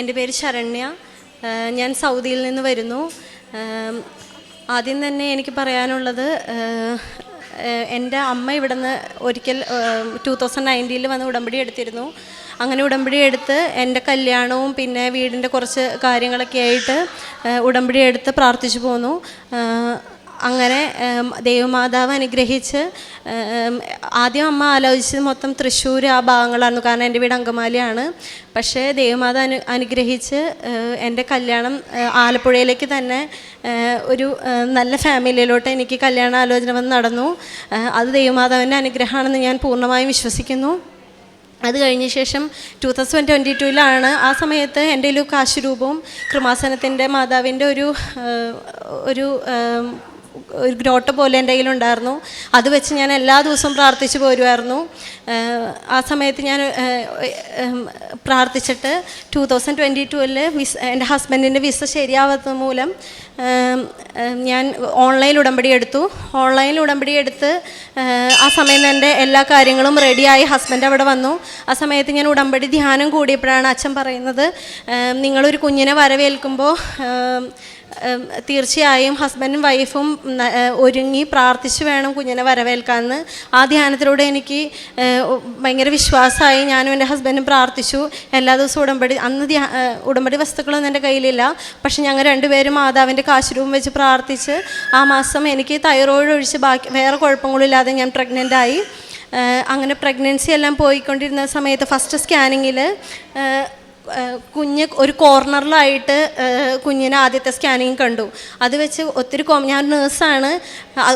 എന്റെ പേര് ശരണ്യ. ഞാൻ സൗദിയിൽ നിന്ന് വരുന്നു. ആദ്യം തന്നെ എനിക്ക് പറയാനുള്ളത് എന്റെ അമ്മ ഇവിടുന്ന് ഒരിക്കൽ ടു തൗസൻഡ് നയന്റീനിൽ വന്ന് ഉടമ്പടി എടുത്തിരുന്നു. അങ്ങനെ ഉടമ്പടി എടുത്ത് എന്റെ കല്യാണവും പിന്നെ വീടിന്റെ കുറച്ച് കാര്യങ്ങളൊക്കെ ആയിട്ട് ഉടമ്പടി എടുത്ത് പ്രാർത്ഥിച്ചു പോന്നു. അങ്ങനെ ദേവമാതാവ് അനുഗ്രഹിച്ച് ആദ്യം അമ്മ ആലോചിച്ചത് മൊത്തം തൃശ്ശൂർ ആ ഭാഗങ്ങളായിരുന്നു. കാരണം എന്റെ വീട് അങ്കമാലിയാണ്. പക്ഷേ ദേവമാത അനു അനുഗ്രഹിച്ച് എന്റെ കല്യാണം ആലപ്പുഴയിലേക്ക് തന്നെ ഒരു നല്ല ഫാമിലിയിലോട്ട് എനിക്ക് കല്യാണ ആലോചന വന്ന് നടന്നു. അത് ദേവമാതാവിന്റെ അനുഗ്രഹമാണെന്ന് ഞാൻ പൂർണമായും വിശ്വസിക്കുന്നു. അത് കഴിഞ്ഞ ശേഷം ടു തൗസൻഡ് ട്വന്റി ടൂവിലാണ് ആ സമയത്ത് എന്റെ ഒരു കാശുരൂപവും കൃമാസനത്തിന്റെ മാതാവിന്റെ ഒരു ഒരു ഒരു ഗ്രോട്ട പോലെ എന്റെ കയ്യിലുണ്ടായിരുന്നു അത് വെച്ച് ഞാൻ എല്ലാ ദിവസവും പ്രാർത്ഥിച്ചു പോരുമായിരുന്നു ആ സമയത്ത് ഞാൻ പ്രാർത്ഥിച്ചിട്ട് ടു തൗസൻഡ് ട്വന്റി ടുവിൽ വിസ എന്റെ ഹസ്ബൻഡിന്റെ വിസ ശരിയാവാത്തത് മൂലം ഞാൻ ഓൺലൈൻ ഉടമ്പടി എടുത്തു. ഓൺലൈൻ ഉടമ്പടി എടുത്ത് ആ സമയത്ത് എന്റെ എല്ലാ കാര്യങ്ങളും റെഡിയായി ഹസ്ബൻഡ് അവിടെ വന്നു. ആ സമയത്ത് ഞാൻ ഉടമ്പടി ധ്യാനം കൂടിയപ്പോഴാണ് അച്ഛൻ പറയുന്നത് നിങ്ങളൊരു കുഞ്ഞിനെ വരവേൽക്കുമ്പോൾ തീർച്ചയായും ഹസ്ബൻഡും വൈഫും ഒരുങ്ങി പ്രാർത്ഥിച്ചു വേണം കുഞ്ഞിനെ വരവേൽക്കാമെന്ന് ആ ധ്യാനത്തിലൂടെ എനിക്ക് ഭയങ്കര വിശ്വാസമായി ഞാനും എന്റെ ഹസ്ബൻഡും പ്രാർത്ഥിച്ചു. എല്ലാ ദിവസവും ഉടമ്പടി അന്ന് ധ്യാ ഉടമ്പടി വസ്തുക്കളൊന്നും എന്റെ കയ്യിലില്ല. പക്ഷെ ഞങ്ങൾ രണ്ടുപേരും മാതാവിന്റെ കാശുരൂപം വെച്ച് പ്രാർത്ഥിച്ച് ആ മാസം എനിക്ക് തൈറോയിഡ് ഒഴിച്ച് ബാക്കി വേറെ കുഴപ്പങ്ങളില്ലാതെ ഞാൻ പ്രഗ്നന്റ് ആയി. അങ്ങനെ പ്രഗ്നൻസി എല്ലാം പോയിക്കൊണ്ടിരുന്ന സമയത്ത് ഫസ്റ്റ് സ്കാനിങ്ങിൽ കുഞ്ഞ് ഒരു കോർണറിലായിട്ട് കുഞ്ഞിനെ ആദ്യത്തെ സ്കാനിങ് കണ്ടു. അത് വെച്ച് ഒത്തിരി കോം ഞാൻ നേഴ്സാണ്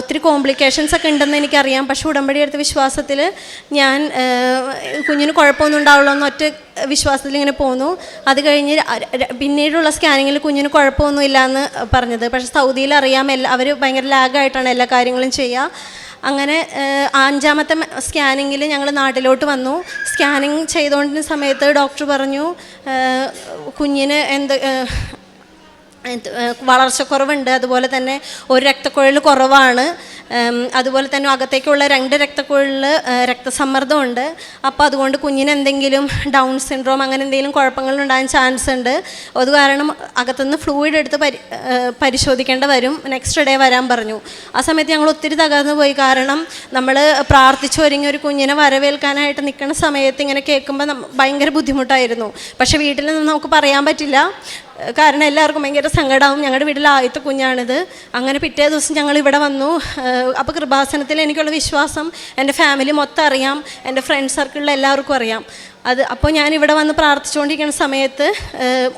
ഒത്തിരി കോംപ്ലിക്കേഷൻസ് ഒക്കെ ഉണ്ടെന്ന് എനിക്കറിയാം. പക്ഷേ ഉടമ്പടി എടുത്ത വിശ്വാസത്തിൽ ഞാൻ കുഞ്ഞിന് കുഴപ്പമൊന്നും ഉണ്ടാവുള്ളൂ എന്ന് ഒറ്റ വിശ്വാസത്തിൽ ഇങ്ങനെ പോന്നു. അത് കഴിഞ്ഞ് പിന്നീടുള്ള സ്കാനിങ്ങിൽ കുഞ്ഞിന് കുഴപ്പമൊന്നുമില്ല എന്ന് പറഞ്ഞത്. പക്ഷേ സൗദിയിൽ അറിയാം. എല്ലാ അവർ ഭയങ്കര ലാഗായിട്ടാണ് എല്ലാ കാര്യങ്ങളും ചെയ്യുക അങ്ങനെ അഞ്ചാമത്തെ സ്കാനിങ്ങിൽ ഞങ്ങൾ നാട്ടിലോട്ട് വന്നു. സ്കാനിങ് ചെയ്തുകൊണ്ടിരുന്ന സമയത്ത് ഡോക്ടർ പറഞ്ഞു കുഞ്ഞിന് എന്ത് വളർച്ചക്കുറവുണ്ട്. അതുപോലെ തന്നെ ഒരു രക്തക്കുഴൽ കുറവാണ്. അതുപോലെ തന്നെ അകത്തേക്കുള്ള രണ്ട് രക്തക്കുഴലിൽ രക്തസമ്മർദ്ദമുണ്ട്. അപ്പോൾ അതുകൊണ്ട് കുഞ്ഞിന് എന്തെങ്കിലും ഡൗൺ സിൻഡ്രോം അങ്ങനെ എന്തെങ്കിലും കുഴപ്പങ്ങൾ ഉണ്ടാകാൻ ചാൻസ് ഉണ്ട്. അത് കാരണം അകത്തുനിന്ന് ഫ്ലൂയിഡ് എടുത്ത് പരി പരിശോധിക്കേണ്ട വരും. നെക്സ്റ്റ് ഡേ വരാൻ പറഞ്ഞു. ആ സമയത്ത് ഞങ്ങൾ ഒത്തിരി തകർന്നു പോയി. കാരണം നമ്മൾ പ്രാർത്ഥിച്ചു ഒരുങ്ങി ഒരു കുഞ്ഞിനെ വരവേൽക്കാനായിട്ട് നിൽക്കുന്ന സമയത്ത് ഇങ്ങനെ കേൾക്കുമ്പോൾ ഭയങ്കര ബുദ്ധിമുട്ടായിരുന്നു. പക്ഷേ വീട്ടിൽ നിന്ന് നമുക്ക് പറയാൻ പറ്റില്ല. കാരണം എല്ലാവർക്കും ഭയങ്കര സങ്കടമാവും ഞങ്ങളുടെ വീട്ടിൽ ആദ്യത്തെ കുഞ്ഞാണിത്. അങ്ങനെ പിറ്റേ ദിവസം ഞങ്ങൾ ഇവിടെ വന്നു. അപ്പോൾ കൃപാസനത്തിൽ എനിക്കുള്ള വിശ്വാസം എന്റെ ഫാമിലി മൊത്തം അറിയാം. എന്റെ ഫ്രണ്ട് സർക്കിളിൽ എല്ലാവർക്കും അറിയാം. അത് അപ്പോൾ ഞാൻ ഇവിടെ വന്ന് പ്രാർത്ഥിച്ചുകൊണ്ടിരിക്കുന്ന സമയത്ത്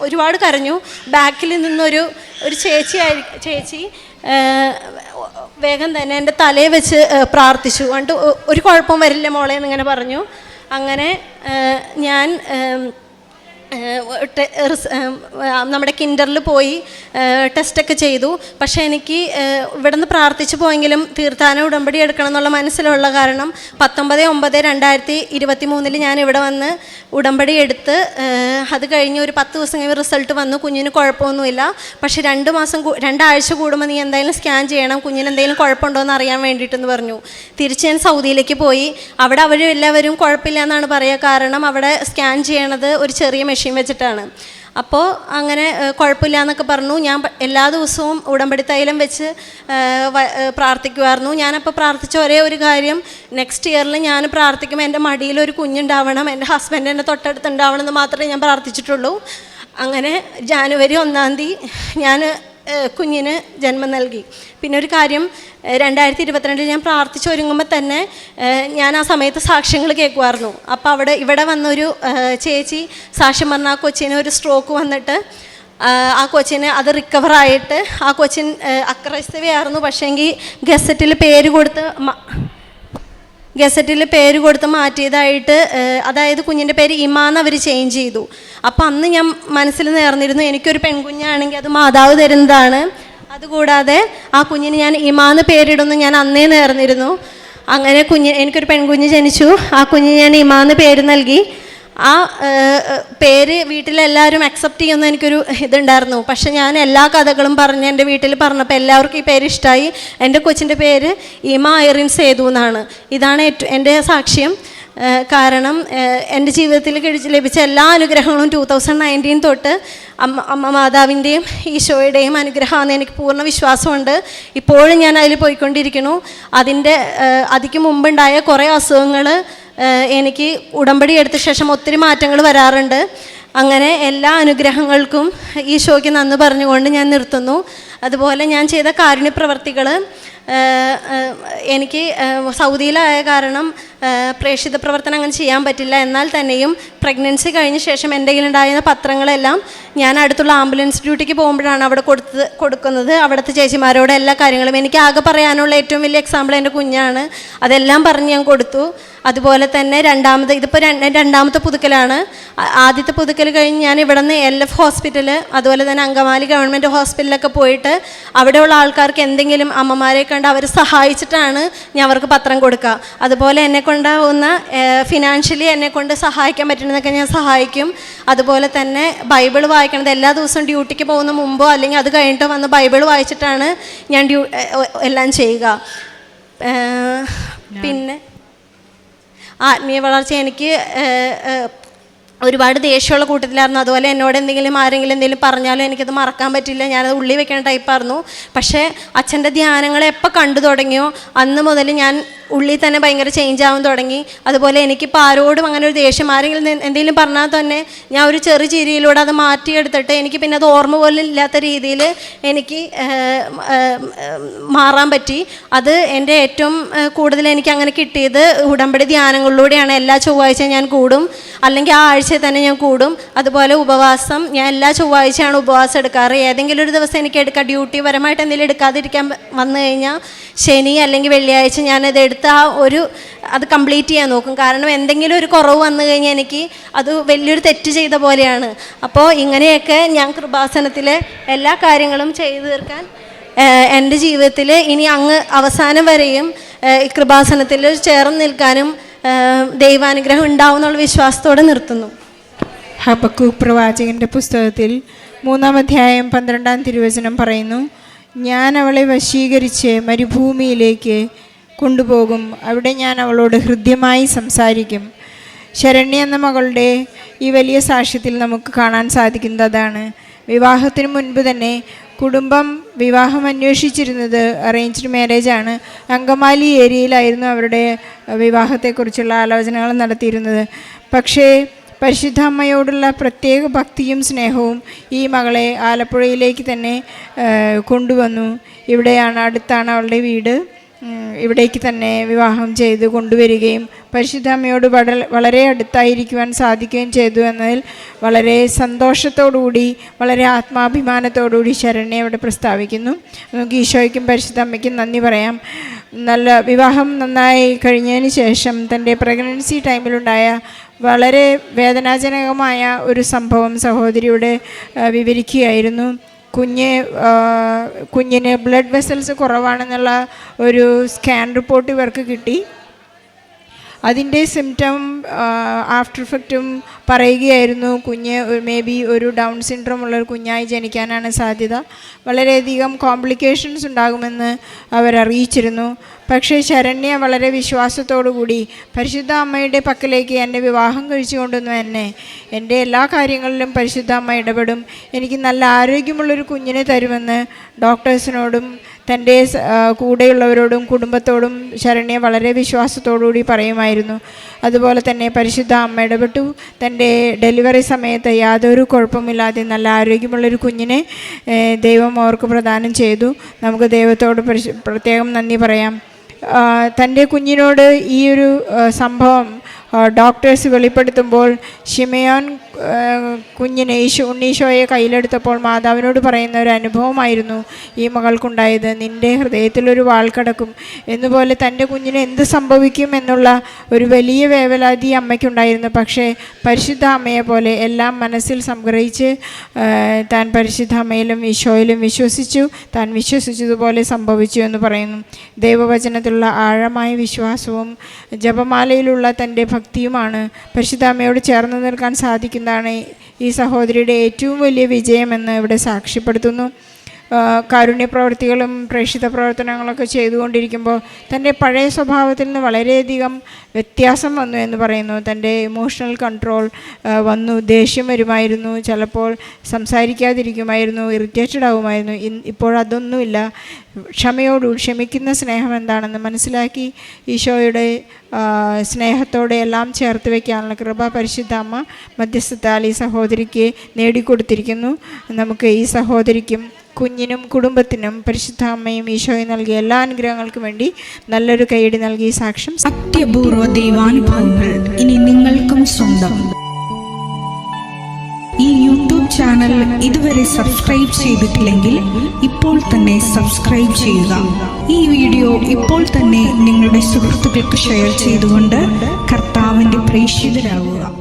ഒരുപാട് കരഞ്ഞു. ബാക്കിൽ നിന്നൊരു ഒരു ചേച്ചി ചേച്ചി വേഗം തന്നെ എന്റെ തലയെ വെച്ച് പ്രാർത്ഥിച്ചു. എന്നിട്ട് ഒരു കുഴപ്പം വരില്ല മോളെ എന്നിങ്ങനെ പറഞ്ഞു. അങ്ങനെ ഞാൻ നമ്മുടെ കിൻഡറിൽ പോയി ടെസ്റ്റൊക്കെ ചെയ്തു. പക്ഷേ എനിക്ക് ഇവിടെ ഇവിടുന്ന് പ്രാർത്ഥിച്ചു പോയെങ്കിലും തീർത്ഥാന ഉടമ്പടി എടുക്കണം എന്നുള്ള മനസ്സിലുള്ള കാരണം പത്തൊമ്പത് ഒമ്പത് രണ്ടായിരത്തി ഇരുപത്തി മൂന്നിൽ ഞാൻ ഇവിടെ വന്ന് ഉടമ്പടി എടുത്ത് അത് കഴിഞ്ഞ് ഒരു പത്ത് ദിവസം കഴിഞ്ഞ് റിസൾട്ട് വന്നു. കുഞ്ഞിന് കുഴപ്പമൊന്നുമില്ല. പക്ഷേ രണ്ട് മാസം രണ്ടാഴ്ച കൂടുമ്പോൾ നീ എന്തായാലും സ്കാൻ ചെയ്യണം. കുഞ്ഞിന് എന്തെങ്കിലും കുഴപ്പമുണ്ടോ എന്ന് അറിയാൻ വേണ്ടിയിട്ടെന്ന് പറഞ്ഞു. തിരിച്ച് ഞാൻ സൗദിയിലേക്ക് പോയി. അവിടെ അവർ എല്ലാവരും കുഴപ്പമില്ല എന്നാണ് പറയുക കാരണം അവിടെ സ്കാൻ ചെയ്യണത് ഒരു ചെറിയ മെഷീൻ വെച്ചിട്ടാണ്. അപ്പോൾ അങ്ങനെ കുഴപ്പമില്ല എന്നൊക്കെ പറഞ്ഞു. ഞാൻ എല്ലാ ദിവസവും ഉടമ്പടി തൈലം വെച്ച് പ്രാർത്ഥിക്കുമായിരുന്നു ഞാനപ്പോൾ പ്രാർത്ഥിച്ച ഒരേ ഒരു കാര്യം. നെക്സ്റ്റ് ഇയറിൽ ഞാൻ പ്രാർത്ഥിക്കുമ്പോൾ എന്റെ മടിയിൽ ഒരു കുഞ്ഞുണ്ടാവണം. എന്റെ ഹസ്ബൻഡ് എന്റെ തൊട്ടടുത്ത് ഉണ്ടാവണം എന്ന് മാത്രമേ ഞാൻ പ്രാർത്ഥിച്ചിട്ടുള്ളൂ. അങ്ങനെ ജാനുവരി ഒന്നാം തീയതി ഞാൻ കുഞ്ഞിന് ജന്മം നൽകി. പിന്നെ ഒരു കാര്യം രണ്ടായിരത്തി ഇരുപത്തിരണ്ടിൽ ഞാൻ പ്രാർത്ഥിച്ചൊരുങ്ങുമ്പോൾ തന്നെ ഞാൻ ആ സമയത്ത് സാക്ഷ്യങ്ങൾ കേൾക്കുമായിരുന്നു അപ്പോൾ അവിടെ ഇവിടെ വന്നൊരു ചേച്ചി സാക്ഷ്യം പറഞ്ഞ ആ കൊച്ചിന് ഒരു സ്ട്രോക്ക് വന്നിട്ട് ആ കൊച്ചിന് അത് റിക്കവറായിട്ട് ആ കൊച്ചിൻ അക്രൈസ്തവയായിരുന്നു. പക്ഷേങ്കിൽ ഗസറ്റിൽ പേര് കൊടുത്ത് ഗസറ്റിൽ പേര് കൊടുത്ത് മാറ്റിയതായിട്ട് അതായത് കുഞ്ഞിന്റെ പേര് ഇമാന്ന് അവർ ചേഞ്ച് ചെയ്തു. അപ്പം അന്ന് ഞാൻ മനസ്സിൽ നേർന്നിരുന്നു എനിക്കൊരു പെൺകുഞ്ഞാണെങ്കിൽ അത് മാതാവ് തരുന്നതാണ്. അതുകൂടാതെ ആ കുഞ്ഞിന് ഞാൻ ഇമാന്ന് പേരിടുന്നു ഞാൻ അന്നേ നേർന്നിരുന്നു. അങ്ങനെ കുഞ്ഞ് എനിക്കൊരു പെൺകുഞ്ഞ് ജനിച്ചു. ആ കുഞ്ഞിന് ഞാൻ ഇമാന്ന് പേര് നൽകി. ആ പേര് വീട്ടിലെല്ലാവരും അക്സെപ്റ്റ് ചെയ്യുന്ന എനിക്കൊരു ഇതുണ്ടായിരുന്നു. പക്ഷെ ഞാൻ എല്ലാ കഥകളും പറഞ്ഞ് എന്റെ വീട്ടിൽ പറഞ്ഞപ്പോൾ എല്ലാവർക്കും ഈ പേര് ഇഷ്ടമായി എന്റെ കൊച്ചിന്റെ പേര് ഇമ ഐറിൻ സേതു എന്നാണ്. ഇതാണ് ഏറ്റവും എന്റെ സാക്ഷ്യം. കാരണം എന്റെ ജീവിതത്തിൽ ലഭിച്ച എല്ലാ അനുഗ്രഹങ്ങളും ടൂ തൗസൻഡ് നയന്റീൻ തൊട്ട് അമ്മ അമ്മ മാതാവിന്റെയും ഈശോയുടെയും അനുഗ്രഹമാണ് എനിക്ക് പൂർണ വിശ്വാസമുണ്ട്. ഇപ്പോഴും ഞാൻ അതിൽ പോയിക്കൊണ്ടിരിക്കുന്നു. അതിന്റെ അതിക്ക് മുമ്പുണ്ടായ കുറേ അസുഖങ്ങൾ എനിക്ക് ഉടമ്പടി എടുത്ത ശേഷം ഒത്തിരി മാറ്റങ്ങൾ വരാറുണ്ട്. അങ്ങനെ എല്ലാ അനുഗ്രഹങ്ങൾക്കും ഈ ഈശോയ്ക്ക് നന്ദി പറഞ്ഞുകൊണ്ട് ഞാൻ നിർത്തുന്നു. അതുപോലെ ഞാൻ ചെയ്ത കാരുണ്യ പ്രവർത്തികൾ എനിക്ക് സൗദിയിലായ കാരണം പ്രേക്ഷിത പ്രവർത്തനം അങ്ങനെ ചെയ്യാൻ പറ്റില്ല. എന്നാൽ തന്നെയും പ്രഗ്നൻസി കഴിഞ്ഞ ശേഷം എന്തെങ്കിലും കയ്യിലുണ്ടായിരുന്ന പത്രങ്ങളെല്ലാം ഞാൻ അടുത്തുള്ള ആംബുലൻസ് ഡ്യൂട്ടിക്ക് പോകുമ്പോഴാണ് അവിടെ കൊടുത്ത് കൊടുക്കുന്നത്. അവിടുത്തെ ചേച്ചിമാരോട് എല്ലാ കാര്യങ്ങളും. എനിക്ക് ആകെ പറയാനുള്ള ഏറ്റവും വലിയ എക്സാമ്പിൾ എന്റെ കുഞ്ഞാണ്. അതെല്ലാം പറഞ്ഞ് ഞാൻ കൊടുത്തു. അതുപോലെ തന്നെ രണ്ടാമത് ഇതിപ്പോൾ രണ്ടാമത്തെ പുതുക്കലാണ്. ആദ്യത്തെ പുതുക്കൽ കഴിഞ്ഞ് ഞാൻ ഇവിടെ നിന്ന് എൽ എഫ് ഹോസ്പിറ്റൽ അതുപോലെ തന്നെ അങ്കമാലി ഗവൺമെന്റ് ഹോസ്പിറ്റലൊക്കെ പോയിട്ട് അവിടെയുള്ള ആൾക്കാർക്ക് എന്തെങ്കിലും അമ്മമാരെ കണ്ട് അവർ സഹായിച്ചിട്ടാണ് ഞാൻ അവർക്ക് പത്രം കൊടുക്കുക. അതുപോലെ എന്നെ കൊണ്ടാവുന്ന ഫിനാൻഷ്യലി എന്നെ കൊണ്ട് സഹായിക്കാൻ പറ്റുന്നതൊക്കെ ഞാൻ സഹായിക്കും. അതുപോലെ തന്നെ ബൈബിൾ വായിക്കണത് എല്ലാ ദിവസവും ഡ്യൂട്ടിക്ക് പോകുന്ന മുമ്പോ അല്ലെങ്കിൽ അത് കഴിഞ്ഞിട്ട് വന്ന് ബൈബിൾ വായിച്ചിട്ടാണ് ഞാൻ ഡ്യൂ എല്ലാം ചെയ്യുക. പിന്നെ ആത്മീയ വളർച്ച എനിക്ക് ഒരുപാട് ദേഷ്യമുള്ള കൂട്ടത്തിലായിരുന്നു. അതുപോലെ എന്നോട് എന്തെങ്കിലും ആരെങ്കിലും എന്തെങ്കിലും പറഞ്ഞാലും എനിക്കത് മറക്കാൻ പറ്റില്ല. ഞാനത് ഉള്ളി വെക്കുന്ന ടൈപ്പായിരുന്നു പക്ഷേ അച്ഛന്റെ ധ്യാനങ്ങളെ എപ്പോൾ കണ്ടു തുടങ്ങിയോ അന്ന് മുതൽ ഞാൻ ഉള്ളിൽ തന്നെ ഭയങ്കര ചേഞ്ച് ആവാൻ തുടങ്ങി. അതുപോലെ എനിക്കിപ്പോൾ ആരോടും അങ്ങനെ ഒരു ദേഷ്യം ആരെങ്കിലും എന്തെങ്കിലും പറഞ്ഞാൽ തന്നെ ഞാൻ ഒരു ചെറു ചിരിയിലൂടെ അത് മാറ്റിയെടുത്തിട്ട് എനിക്ക് പിന്നെ അത് ഓർമ്മ പോലും ഇല്ലാത്ത രീതിയിൽ എനിക്ക് മാറാൻ പറ്റി. അത് എന്റെ ഏറ്റവും കൂടുതൽ എനിക്ക് അങ്ങനെ കിട്ടിയത് ഉടമ്പടി ധ്യാനങ്ങളിലൂടെയാണ്. എല്ലാ ചൊവ്വാഴ്ച ഞാൻ കൂടും. അല്ലെങ്കിൽ ആ ആഴ്ചയിൽ തന്നെ ഞാൻ കൂടും. അതുപോലെ ഉപവാസം ഞാൻ എല്ലാ ചൊവ്വാഴ്ചയാണ് ഉപവാസം എടുക്കാറ്. ഏതെങ്കിലും ഒരു ദിവസം എനിക്ക് എടുക്കാം. ഡ്യൂട്ടി പരമായിട്ട് എന്തെങ്കിലും എടുക്കാതിരിക്കാൻ വന്നു കഴിഞ്ഞാൽ ശനി അല്ലെങ്കിൽ വെള്ളിയാഴ്ച ഞാനത് എടുത്ത് ആ ഒരു അത് കംപ്ലീറ്റ് ചെയ്യാൻ നോക്കും. കാരണം എന്തെങ്കിലും ഒരു കുറവ് വന്നു കഴിഞ്ഞാൽ എനിക്ക് അത് വലിയൊരു തെറ്റ് ചെയ്ത പോലെയാണ്. അപ്പോൾ ഇങ്ങനെയൊക്കെ ഞാൻ കൃപാസനത്തിലെ എല്ലാ കാര്യങ്ങളും ചെയ്തു തീർക്കാൻ എന്റെ ജീവിതത്തിൽ ഇനി അങ്ങ് അവസാനം വരെയും ഈ കൃപാസനത്തിൽ ചേർന്ന് നിൽക്കാനും ദൈവാനുഗ്രഹം ഉണ്ടാവും എന്നുള്ള വിശ്വാസത്തോടെ നിർത്തുന്നു. ഹബക്കു പ്രവാചകന്റെ പുസ്തകത്തിൽ മൂന്നാം അധ്യായം പന്ത്രണ്ടാം തിരുവചനം പറയുന്നു ഞാൻ അവളെ വശീകരിച്ച് മരുഭൂമിയിലേക്ക് കൊണ്ടുപോകും. അവിടെ ഞാൻ അവളോട് ഹൃദ്യമായി സംസാരിക്കും. ശരണ്യ എന്ന മകളുടെ ഈ വലിയ സാക്ഷ്യത്തിൽ നമുക്ക് കാണാൻ സാധിക്കുന്നത് അതാണ്. വിവാഹത്തിന് മുൻപ് തന്നെ കുടുംബം വിവാഹം അന്വേഷിച്ചിരുന്നത് അറേഞ്ച്ഡ് മാരേജ് ആണ്. അങ്കമാലി ഏരിയയിലായിരുന്നു അവരുടെ വിവാഹത്തെക്കുറിച്ചുള്ള ആലോചനകൾ നടത്തിയിരുന്നത്. പക്ഷേ പരിശുദ്ധ അമ്മയോടുള്ള പ്രത്യേക ഭക്തിയും സ്നേഹവും ഈ മകളെ ആലപ്പുഴയിലേക്ക് തന്നെ കൊണ്ടുവന്നു. ഇവിടെയാണ് അടുത്താണ് അവളുടെ വീട്. ഇവിടേക്ക് തന്നെ വിവാഹം ചെയ്ത് കൊണ്ടുവരികയും പരിശുദ്ധ അമ്മയോട് വളരെ അടുത്തായിരിക്കുവാൻ സാധിക്കുകയും ചെയ്തു എന്നതിൽ വളരെ സന്തോഷത്തോടുകൂടി വളരെ ആത്മാഭിമാനത്തോടുകൂടി ശരണ്യെ ഇവിടെ പ്രസ്താവിക്കുന്നു. നമുക്ക് ഈശോയ്ക്കും പരിശുദ്ധ അമ്മയ്ക്കും നന്ദി പറയാം. നല്ല വിവാഹം നന്നായി കഴിഞ്ഞതിന് ശേഷം തന്റെ പ്രഗ്നൻസി ടൈമിലുണ്ടായ വളരെ വേദനാജനകമായ ഒരു സംഭവം സഹോദരിയുടെ വിവരിക്കുകയായിരുന്നു. കുഞ്ഞ് കുഞ്ഞിന് ബ്ലഡ് വെസൽസ് കുറവാണെന്നുള്ള ഒരു സ്കാൻ റിപ്പോർട്ട് ഇവർക്ക് കിട്ടി. അതിന്റെ സിംറ്റം ആഫ്റ്റർ ഇഫക്റ്റും പറയുകയായിരുന്നു. കുഞ്ഞ് മേ ബി ഒരു ഡൗൺ സിൻഡ്രോം ഉള്ള ഒരു കുഞ്ഞായി ജനിക്കാനാണ് സാധ്യത. വളരെയധികം കോംപ്ലിക്കേഷൻസ് ഉണ്ടാകുമെന്ന് അവരറിയിച്ചിരുന്നു പക്ഷേ ശരണ്യ വളരെ കൂടി പരിശുദ്ധ അമ്മയുടെ പക്കലേക്ക് എന്നെ വിവാഹം കഴിച്ചു കൊണ്ടുവന്നു എന്നെ. എന്റെ എല്ലാ കാര്യങ്ങളിലും പരിശുദ്ധ അമ്മ ഇടപെടും. എനിക്ക് നല്ല ആരോഗ്യമുള്ളൊരു കുഞ്ഞിനെ തരുമെന്ന് ഡോക്ടേഴ്സിനോടും തന്റെ കൂടെയുള്ളവരോടും കുടുംബത്തോടും ശരണ്യ വളരെ വിശ്വാസത്തോടുകൂടി പറയുമായിരുന്നു. അതുപോലെ തന്നെ പരിശുദ്ധ അമ്മ ഇടപെട്ടു. തന്റെ ഡെലിവറി സമയത്ത് യാതൊരു കുഴപ്പമില്ലാതെ നല്ല ആരോഗ്യമുള്ളൊരു കുഞ്ഞിനെ ദൈവം അവർക്ക് പ്രദാനം ചെയ്തു. നമുക്ക് ദൈവത്തോട് പ്രത്യേകം നന്ദി പറയാം. തന്റെ കുഞ്ഞിനോട് ഈ ഒരു സംഭവം ഡോക്ടേഴ്സ് വെളിപ്പെടുത്തുമ്പോൾ ഷിമയോൻ കുഞ്ഞിന് ഈശോ ഉണ്ണീശോയെ കയ്യിലെടുത്തപ്പോൾ മാതാവിനോട് പറയുന്ന ഒരു അനുഭവമായിരുന്നു ഈ മകൾക്കുണ്ടായത്. നിന്റെ ഹൃദയത്തിലൊരു വാൾ കടക്കും. എന്നുപോലെ തന്റെ കുഞ്ഞിന് എന്ത് സംഭവിക്കും എന്നുള്ള ഒരു വലിയ വേവലാതി അമ്മയ്ക്കുണ്ടായിരുന്നു. പക്ഷേ പരിശുദ്ധ അമ്മയെ പോലെ എല്ലാം മനസ്സിൽ സംഗ്രഹിച്ച് താൻ പരിശുദ്ധ അമ്മയിലും ഈശോയിലും വിശ്വസിച്ചു താൻ വിശ്വസിച്ചതുപോലെ സംഭവിച്ചു എന്ന് പറയുന്നു. ദൈവവചനത്തിലുള്ള ആഴമായ വിശ്വാസവും ജപമാലയിലുള്ള തന്റെ ഭക്തിയുമാണ്. പരിശുദ്ധ അമ്മയോട് ചേർന്ന് നിൽക്കാൻ സാധിക്കുന്നതാണ് ഈ സഹോദരിയുടെ ഏറ്റവും വലിയ വിജയമെന്ന് ഇവിടെ സാക്ഷ്യപ്പെടുത്തുന്നു. ആ, കാരുണ്യ പ്രവർത്തികളും പ്രേക്ഷിത പ്രവർത്തനങ്ങളൊക്കെ ചെയ്തുകൊണ്ടിരിക്കുമ്പോൾ തന്റെ പഴയ സ്വഭാവത്തിൽ നിന്ന് വളരെയധികം വ്യത്യാസം വന്നു എന്ന് പറയുന്നു. തന്റെ ഇമോഷണൽ കൺട്രോൾ വന്നു ദേഷ്യം വരുമായിരുന്നു. ചിലപ്പോൾ സംസാരിക്കാതിരിക്കുമായിരുന്നു ഇറിറ്റേറ്റഡ് ആവുമായിരുന്നു. ഇൻ ഇപ്പോഴതൊന്നുമില്ല ക്ഷമയോട് ക്ഷമിക്കുന്ന സ്നേഹം എന്താണെന്ന് മനസ്സിലാക്കി ഈശോയുടെ സ്നേഹത്തോടെ എല്ലാം ചേർത്ത് വയ്ക്കാനുള്ള കൃപ പരിശുദ്ധ അമ്മ മധ്യസ്ഥത്താൽ ഈ സഹോദരിക്ക് നേടിക്കൊടുത്തിരിക്കുന്നു. നമുക്ക് ഈ സഹോദരിക്കും കുഞ്ഞിനും കുടുംബത്തിനും പരിശുദ്ധ അമ്മയും ഈശോയും നൽകിയ എല്ലാ അനുഗ്രഹങ്ങൾക്കും വേണ്ടി നല്ലൊരു കൈയടി നൽകി ഈ സാക്ഷ്യം അത്യപൂർവ ദൈവാനുഭവങ്ങൾ ഇനി നിങ്ങൾക്കും സ്വന്തം. ഈ യൂട്യൂബ് ചാനൽ ഇതുവരെ സബ്സ്ക്രൈബ് ചെയ്തിട്ടില്ലെങ്കിൽ ഇപ്പോൾ തന്നെ സബ്സ്ക്രൈബ് ചെയ്യുക. ഈ വീഡിയോ ഇപ്പോൾ തന്നെ നിങ്ങളുടെ സുഹൃത്തുക്കൾക്ക് ഷെയർ ചെയ്തുകൊണ്ട് കർത്താവിന്റെ പ്രേക്ഷിതരാകുക